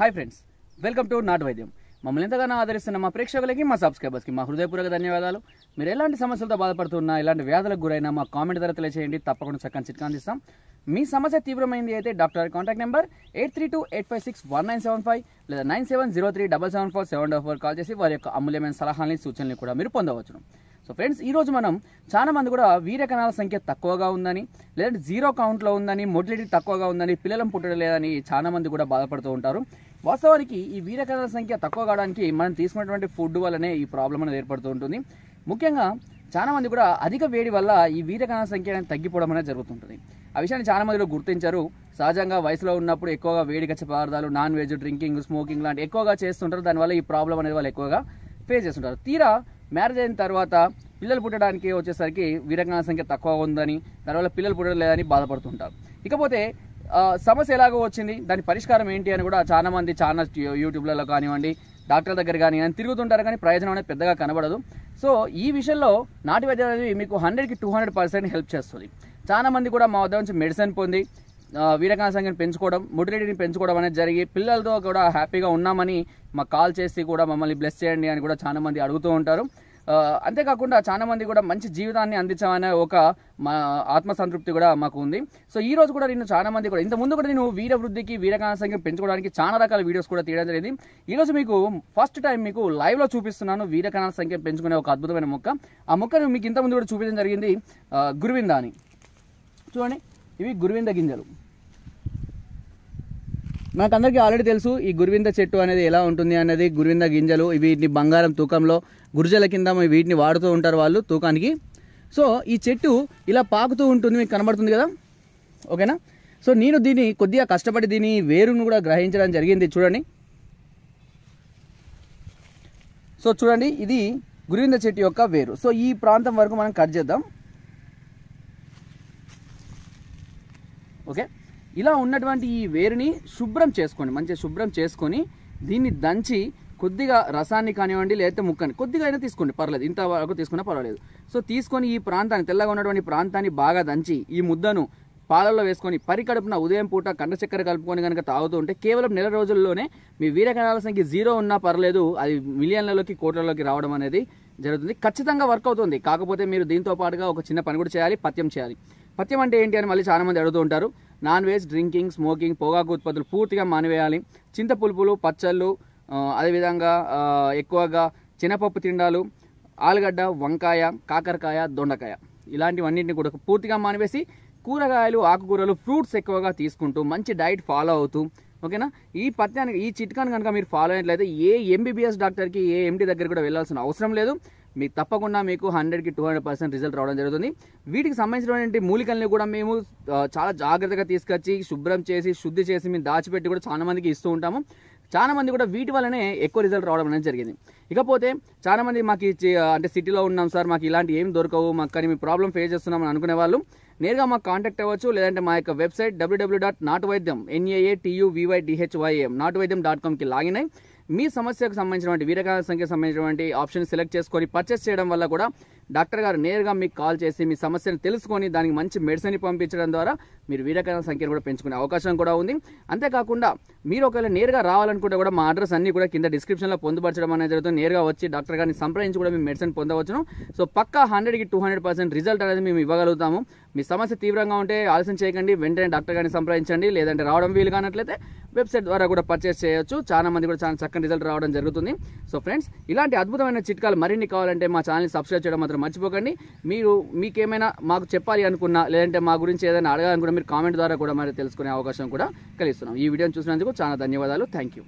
Hi friends welcome to నాటు వైద్యం. మమ్మల్ని ఎంతగానో ఆదరిస్తున్న మా ప్రేక్షకులకి మా సబ్స్క్రైబర్స్కి మా హృదయపూర్వక ధన్యవాదాలు. మీరు ఎలాంటి సమస్యలతో బాధపడుతున్నా ఎలాంటి వ్యాధులకు గురైనా మా కామెంట్ ద్వారా తెలియజేయండి తప్పకుండా చక్కని చిట్కా అందిస్తాం. మీ సమస్య తీవ్రమైంది అయితే doctor contact number eight three two eight five six one nine seven five లేదా nine seven zero three double seven four seven double four call చేసి వారి యొక్క అమూల్యమైన సలహాలని సూచనలు కూడా మీరు పొందవచ్చును. సో ఫ్రెండ్స్ ఈ రోజు మనం చాలా మంది కూడా వీర్య కణాల సంఖ్య తక్కువగా ఉందని లేదంటే జీరో కౌంట్లో ఉందని మొటిలిటీ తక్కువగా ఉందని పిల్లలను పుట్టడం లేదని చాలా మంది కూడా బాధపడుతూ ఉంటారు. వాస్తవానికి ఈ వీర్య సంఖ్య తక్కువ కావడానికి మనం తీసుకున్నటువంటి ఫుడ్ వల్లనే ఈ ప్రాబ్లం అనేది ఏర్పడుతూ ఉంటుంది. ముఖ్యంగా చాలా మంది కూడా అధిక వేడి వల్ల ఈ వీర్య సంఖ్య అనేది తగ్గిపోవడం అనేది జరుగుతుంటుంది. ఆ విషయాన్ని చాలా మందిలో గుర్తించారు. సహజంగా వయసులో ఉన్నప్పుడు ఎక్కువగా వేడి గచ్చ పదార్థాలు నాన్ వెజ్ డ్రింకింగ్ స్మోకింగ్ లాంటి ఎక్కువగా చేస్తుంటారు. దానివల్ల ఈ ప్రాబ్లం అనేది వాళ్ళు ఎక్కువగా ఫేస్ చేస్తుంటారు. తీరా మ్యారేజ్ అయిన తర్వాత పిల్లలు పుట్టడానికి వచ్చేసరికి వీరకణాల సంఖ్య తక్కువ ఉందని దానివల్ల పిల్లలు పుట్టడం లేదని బాధపడుతుంటారు. ఇకపోతే సమస్య ఎలాగో వచ్చింది? దాని పరిష్కారం ఏంటి అని కూడా చాలా మంది చాలా యూట్యూబ్లలో కానివ్వండి డాక్టర్ దగ్గర కానివ్వండి తిరుగుతుంటారు కానీ ప్రయోజనం అనేది పెద్దగా కనబడదు. సో ఈ విషయంలో నాటి వైద్యం అనేది మీకు హండ్రెడ్కి టూ హండ్రెడ్ పర్సెంట్ హెల్ప్ చేస్తుంది. చాలా మంది కూడా మా వద్ద నుంచి మెడిసిన్ పొంది ఆ, సంఖ్యను పెంచుకోవడం మొటిలిటీని పెంచుకోవడం అనేది జరిగి పిల్లలతో కూడా హ్యాపీగా ఉన్నామని మాకు కాల్ చేసి కూడా మమ్మల్ని బ్లెస్ చేయండి అని కూడా చాలా మంది అడుగుతూ ఉంటారు. అంతేకాకుండా చాలా మంది కూడా మంచి జీవితాన్ని అందించామనే ఒక మా ఆత్మసంతృప్తి కూడా మాకు ఉంది. సో ఈ రోజు కూడా నేను చాలా మంది కూడా ఇంత ముందు కూడా నేను వీర వృద్ధికి సంఖ్య పెంచుకోవడానికి చాలా రకాల వీడియోస్ కూడా తీయడం జరిగింది. ఈ రోజు మీకు ఫస్ట్ టైం మీకు లైవ్లో చూపిస్తున్నాను వీరకణాల సంఖ్య పెంచుకునే ఒక అద్భుతమైన మొక్క. ఆ మొక్కను మీకు ఇంత ముందు కూడా చూపించడం జరిగింది గురువింద అని చూడండి ఇవి గురువింద గింజలు. మనకందరికీ ఆల్రెడీ తెలుసు ఈ గురువింద చెట్టు అనేది ఎలా ఉంటుంది అనేది గురువింద గింజలు వీటిని బంగారం తూకంలో గురుజల కింద వీటిని వాడుతూ ఉంటారు వాళ్ళు తూకానికి. సో ఈ చెట్టు ఇలా పాకుతూ ఉంటుంది మీకు కనబడుతుంది కదా? ఓకేనా? సో నేను దీన్ని కొద్దిగా కష్టపడి దీని వేరును కూడా గ్రహించడం జరిగింది. చూడండి. సో చూడండి ఇది గురువింద చెట్టు యొక్క వేరు. సో ఈ ప్రాంతం వరకు మనం కట్ చేద్దాం. ఓకే? ఇలా ఉన్నటువంటి ఈ వేరుని శుభ్రం చేసుకోండి మంచిగా శుభ్రం చేసుకొని దీన్ని దంచి కొద్దిగా రసాన్ని కానివ్వండి లేకపోతే ముక్కని కొద్దిగా అయినా తీసుకోండి పర్లేదు. ఇంత వరకు తీసుకున్నా పర్వాలేదు. సో తీసుకొని ఈ ప్రాంతాన్ని తెల్లగా ఉన్నటువంటి ప్రాంతాన్ని బాగా దంచి ఈ ముద్దను పాలల్లో వేసుకొని పరికడుపున ఉదయం పూట కండ చక్కెర కలుపుకొని కనుక తాగుతూ ఉంటే కేవలం నెల రోజుల్లోనే మీ వీరకణాల సంఖ్య జీరో ఉన్నా పర్లేదు అది మిలియన్లలోకి కోట్లలోకి రావడం అనేది జరుగుతుంది. ఖచ్చితంగా వర్క్ అవుతుంది. కాకపోతే మీరు దీంతో పాటుగా ఒక చిన్న పని కూడా చేయాలి పత్యం చేయాలి. పత్యం అంటే ఏంటి అని మళ్ళీ చాలామంది అడుగుతూ ఉంటారు. నాన్ వెజ్ డ్రింకింగ్ స్మోకింగ్ పొగాకు ఉత్పత్తులు పూర్తిగా మానివేయాలి. చింతపులుపులు పచ్చళ్ళు అదేవిధంగా ఎక్కువగా చినపప్పు తిండాలు ఆలుగడ్డ వంకాయ కాకరకాయ దొండకాయ. ఇలాంటివన్నింటిని కూడా పూర్తిగా మానివేసి కూరగాయలు ఆకుకూరలు ఫ్రూట్స్ ఎక్కువగా తీసుకుంటూ మంచి డైట్ ఫాలో అవుతూ ఓకేనా? ఈ పత్యానికి ఈ చిట్కాన్ని కనుక మీరు ఫాలో అయినట్లయితే ఏ ఎంబీబీఎస్ డాక్టర్కి ఏ ఎండి దగ్గర కూడా వెళ్ళాల్సిన అవసరం లేదు. మీకు తప్పకుండా మీకు హండ్రెడ్కి టూ హండ్రెడ్ పర్సెంట్ రిజల్ట్ రావడం జరుగుతుంది. వీటికి సంబంధించినటువంటి మూలికల్ని కూడా మేము చాలా జాగ్రత్తగా తీసుకొచ్చి శుభ్రం చేసి శుద్ధి చేసి మేము దాచిపెట్టి కూడా చాలా మందికి ఇస్తూ ఉంటాము. చాలా మంది కూడా వీటి వల్లనే ఎక్కువ రిజల్ట్ రావడం అనేది జరిగింది. ఇకపోతే చాలా మంది మాకు అంటే సిటీలో ఉన్నాం సార్ మాకు ఇలాంటి ఏం దొరకవు మాకు కానీ మీ ప్రాబ్లం ఫేస్ చేస్తున్నాం అని అనుకునే వాళ్ళు నేరుగా మాకు కాంటాక్ట్ అవ్వచ్చు లేదంటే మా యొక్క వెబ్సైట్ డబ్ల్యూడబ్ల్యూ డాట్ నాటు వైద్యం ఎన్ఏఏ టీయూవీవై డిహెచ్వైఎం నాటు వైద్యం డాట్ కామ్కి లాగిన్ అయ్యి మీ సమస్యకు సంబంధించినటువంటి వీరకాల సంఖ్యకు సంబంధించినటువంటి ఆప్షన్ సెలెక్ట్ చేసుకొని పర్చేస్ చేయడం వల్ల కూడా డాక్టర్ గారు నేరుగా మీకు కాల్ చేసి మీ సమస్యను తెలుసుకొని దానికి మంచి మెడిసిన్ పంపించడం ద్వారా మీరు వీరకాల సంఖ్యను కూడా పెంచుకునే అవకాశం కూడా ఉంది. అంతేకాకుండా మీరు ఒకవేళ నేరుగా రావాలనుకుంటే కూడా మా అడ్రస్ అన్ని కూడా కింద డిస్క్రిప్షన్లో పొందుపరచడం అనేది జరుగుతుంది. నేరుగా వచ్చి డాక్టర్ గారిని సంప్రదించి కూడా మీ మెడిసిన్ పొందవచ్చును. సో పక్కా హండ్రెడ్కి టూ హండ్రెడ్ పర్సెంట్ రిజల్ట్ అనేది మేము ఇవ్వగలుగుతాము. మీ సమస్య తీవ్రంగా ఉంటే ఆలస్యం చేయకండి. వెంటనే డాక్టర్ గారిని సంప్రదించండి. లేదంటే రావడం వీలు కానట్లయితే వెబ్సైట్ ద్వారా కూడా పర్చేస్ చేయొచ్చు. చాలా మంది కూడా చాలా చక్కని రిజల్ట్ రావడం జరుగుతుంది. సో ఫ్రెండ్స్ ఇలాంటి అద్భుతమైన చిట్కాలు మరిన్ని కావాలంటే మా ఛానల్ని సబ్స్క్రైబ్ చేయడం మాత్రం మర్చిపోకండి. మీరు మీకేమైనా మాకు చెప్పాలి అనుకున్నా లేదంటే మా గురించి ఏదైనా అడగాలనుకున్నా మీరు కామెంట్ ద్వారా కూడా మరి తెలుసుకునే అవకాశం కూడా కలిగిస్తున్నాం. ఈ వీడియోని చూసినందుకు చాలా ధన్యవాదాలు. Thank you.